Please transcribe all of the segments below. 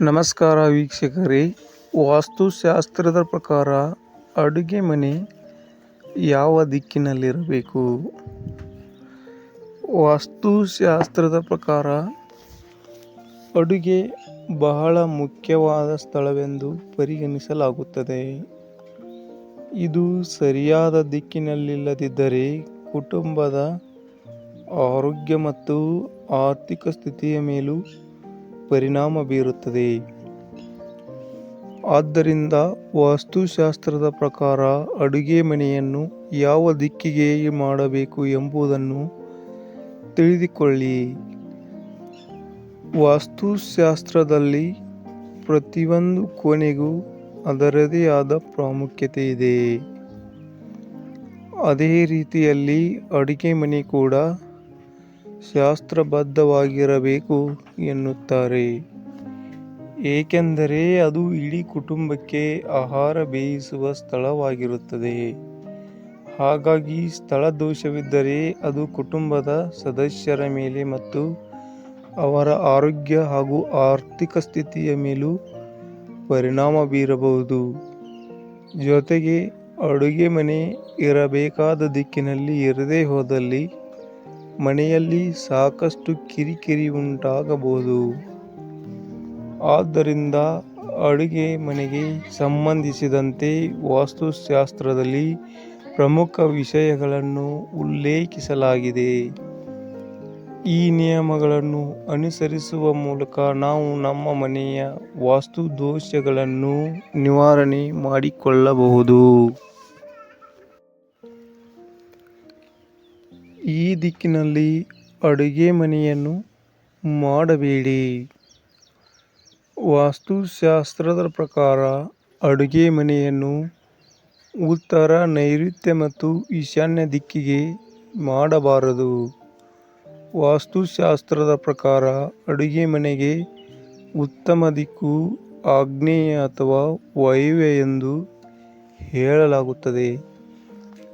ನಮಸ್ಕಾರ ವೀಕ್ಷಕರೇ. ವಾಸ್ತುಶಾಸ್ತ್ರದ ಪ್ರಕಾರ ಅಡುಗೆ ಮನೆ ಯಾವ ದಿಕ್ಕಿನಲ್ಲಿರಬೇಕು? ವಾಸ್ತುಶಾಸ್ತ್ರದ ಪ್ರಕಾರ ಅಡುಗೆ ಬಹಳ ಮುಖ್ಯವಾದ ಸ್ಥಳವೆಂದು ಪರಿಗಣಿಸಲಾಗುತ್ತದೆ. ಇದು ಸರಿಯಾದ ದಿಕ್ಕಿನಲ್ಲಿಲ್ಲದಿದ್ದರೆ ಕುಟುಂಬದ ಆರೋಗ್ಯ ಮತ್ತು ಆರ್ಥಿಕ ಸ್ಥಿತಿಯ ಮೇಲೂ ಪರಿಣಾಮ ಬೀರುತ್ತದೆ. ಆದ್ದರಿಂದ ವಾಸ್ತುಶಾಸ್ತ್ರದ ಪ್ರಕಾರ ಅಡುಗೆ ಮನೆಯನ್ನು ಯಾವ ದಿಕ್ಕಿಗೆ ಮಾಡಬೇಕು ಎಂಬುದನ್ನು ತಿಳಿದುಕೊಳ್ಳಿ. ವಾಸ್ತುಶಾಸ್ತ್ರದಲ್ಲಿ ಪ್ರತಿಯೊಂದು ಕೋಣೆಗೂ ಅದರದೇ ಆದ ಪ್ರಾಮುಖ್ಯತೆ ಇದೆ. ಅದೇ ರೀತಿಯಲ್ಲಿ ಅಡುಗೆ ಮನೆ ಕೂಡ ಶಾಸ್ತ್ರಬದ್ಧವಾಗಿರಬೇಕು ಎನ್ನುತ್ತಾರೆ. ಏಕೆಂದರೆ ಅದು ಇಡೀ ಕುಟುಂಬಕ್ಕೆ ಆಹಾರ ಬೇಯಿಸುವ ಸ್ಥಳವಾಗಿರುತ್ತದೆ. ಹಾಗಾಗಿ ಸ್ಥಳ ದೋಷವಿದ್ದರೆ ಅದು ಕುಟುಂಬದ ಸದಸ್ಯರ ಮೇಲೆ ಮತ್ತು ಅವರ ಆರೋಗ್ಯ ಹಾಗೂ ಆರ್ಥಿಕ ಸ್ಥಿತಿಯ ಮೇಲೂ ಪರಿಣಾಮ ಬೀರಬಹುದು. ಜೊತೆಗೆ ಅಡುಗೆ ಮನೆ ಇರಬೇಕಾದ ದಿಕ್ಕಿನಲ್ಲಿ ಇರದೇ ಹೋದಲ್ಲಿ ಮನೆಯಲ್ಲಿ ಸಾಕಷ್ಟು ಕಿರಿಕಿರಿ ಉಂಟಾಗಬಹುದು. ಆದ್ದರಿಂದ ಅಡುಗೆ ಮನೆಗೆ ಸಂಬಂಧಿಸಿದಂತೆ ವಾಸ್ತುಶಾಸ್ತ್ರದಲ್ಲಿ ಪ್ರಮುಖ ವಿಷಯಗಳನ್ನು ಉಲ್ಲೇಖಿಸಲಾಗಿದೆ. ಈ ನಿಯಮಗಳನ್ನು ಅನುಸರಿಸುವ ಮೂಲಕ ನಾವು ನಮ್ಮ ಮನೆಯ ವಾಸ್ತು ದೋಷಗಳನ್ನು ನಿವಾರಣೆ ಮಾಡಿಕೊಳ್ಳಬಹುದು. ಈ ದಿಕ್ಕಿನಲ್ಲಿ ಅಡುಗೆ ಮನೆಯನ್ನು ಮಾಡಬೇಡಿ. ವಾಸ್ತುಶಾಸ್ತ್ರದ ಪ್ರಕಾರ ಅಡುಗೆ ಮನೆಯನ್ನು ಉತ್ತರ ನೈಋತ್ಯ ಮತ್ತು ಈಶಾನ್ಯ ದಿಕ್ಕಿಗೆ ಮಾಡಬಾರದು. ವಾಸ್ತುಶಾಸ್ತ್ರದ ಪ್ರಕಾರ ಅಡುಗೆ ಮನೆಗೆ ಉತ್ತಮ ದಿಕ್ಕು, ಆಗ್ನೇಯ ಅಥವಾ ವಾಯುವ್ಯ ಎಂದು ಹೇಳಲಾಗುತ್ತದೆ.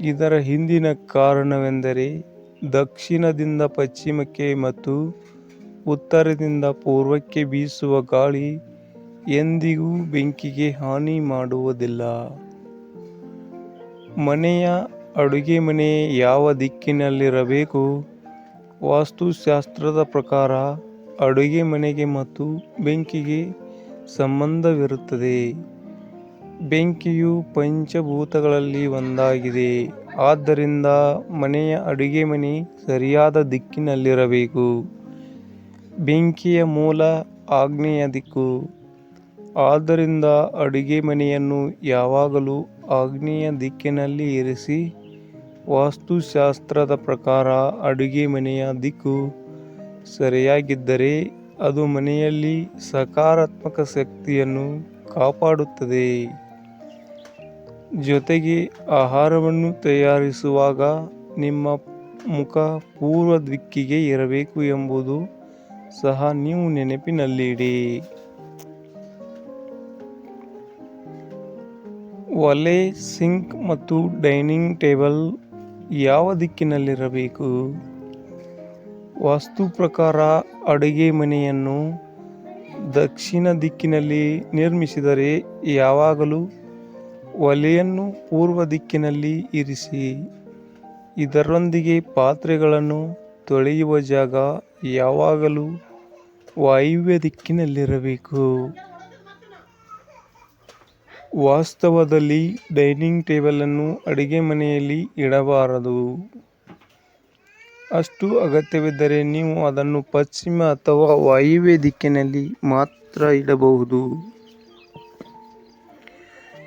ಇದರ ಹಿಂದಿನ ಕಾರಣವೆಂದರೆ ದಕ್ಷಿಣದಿಂದ ಪಶ್ಚಿಮಕ್ಕೆ ಮತ್ತು ಉತ್ತರದಿಂದ ಪೂರ್ವಕ್ಕೆ ಬೀಸುವ ಗಾಳಿ ಎಂದಿಗೂ ಬೆಂಕಿಗೆ ಹಾನಿ ಮಾಡುವುದಿಲ್ಲ. ಮನೆಯ ಅಡುಗೆ ಮನೆ ಯಾವ ದಿಕ್ಕಿನಲ್ಲಿರಬೇಕು? ವಾಸ್ತುಶಾಸ್ತ್ರದ ಪ್ರಕಾರ ಅಡುಗೆ ಮನೆಗೆ ಮತ್ತು ಬೆಂಕಿಗೆ ಸಂಬಂಧವಿರುತ್ತದೆ. ಬೆಂಕಿಯು ಪಂಚಭೂತಗಳಲ್ಲಿ ಒಂದಾಗಿದೆ. ಆದ್ದರಿಂದ ಮನೆಯ ಅಡುಗೆ ಮನೆ ಸರಿಯಾದ ದಿಕ್ಕಿನಲ್ಲಿರಬೇಕು. ಬೆಂಕಿಯ ಮೂಲ ಆಗ್ನೇಯ ದಿಕ್ಕು. ಆದ್ದರಿಂದ ಅಡುಗೆ ಮನೆಯನ್ನು ಯಾವಾಗಲೂ ಆಗ್ನೇಯ ದಿಕ್ಕಿನಲ್ಲಿ ಇರಿಸಿ, ವಾಸ್ತುಶಾಸ್ತ್ರದ ಪ್ರಕಾರ ಅಡುಗೆ ಮನೆಯ ದಿಕ್ಕು ಸರಿಯಾಗಿದ್ದರೆ ಅದು ಮನೆಯಲ್ಲಿ ಸಕಾರಾತ್ಮಕ ಶಕ್ತಿಯನ್ನು ಕಾಪಾಡುತ್ತದೆ. ಜೊತೆಗೆ ಆಹಾರವನ್ನು ತಯಾರಿಸುವಾಗ ನಿಮ್ಮ ಮುಖ ಪೂರ್ವ ದಿಕ್ಕಿಗೆ ಇರಬೇಕು ಎಂಬುದು ಸಹ ನೀವು ನೆನಪಿನಲ್ಲಿಡಿ. ಒಲೆ, ಸಿಂಕ್ ಮತ್ತು ಡೈನಿಂಗ್ ಟೇಬಲ್ ಯಾವ ದಿಕ್ಕಿನಲ್ಲಿರಬೇಕು? ವಾಸ್ತು ಪ್ರಕಾರ ಅಡುಗೆ ಮನೆಯನ್ನು ದಕ್ಷಿಣ ದಿಕ್ಕಿನಲ್ಲಿ ನಿರ್ಮಿಸಿದರೆ ಯಾವಾಗಲೂ ಒಲೆಯನ್ನು ಪೂರ್ವ ದಿಕ್ಕಿನಲ್ಲಿ ಇರಿಸಿ, ಇದರೊಂದಿಗೆ ಪಾತ್ರೆಗಳನ್ನು ತೊಳೆಯುವ ಜಾಗ ಯಾವಾಗಲೂ ವಾಯುವ್ಯ ದಿಕ್ಕಿನಲ್ಲಿರಬೇಕು. ವಾಸ್ತವದಲ್ಲಿ ಡೈನಿಂಗ್ ಟೇಬಲನ್ನು ಅಡುಗೆ ಮನೆಯಲ್ಲಿ ಇಡಬಾರದು. ಅಷ್ಟು ಅಗತ್ಯವಿದ್ದರೆ ನೀವು ಅದನ್ನು ಪಶ್ಚಿಮ ಅಥವಾ ವಾಯುವ್ಯ ದಿಕ್ಕಿನಲ್ಲಿ ಮಾತ್ರ ಇಡಬಹುದು.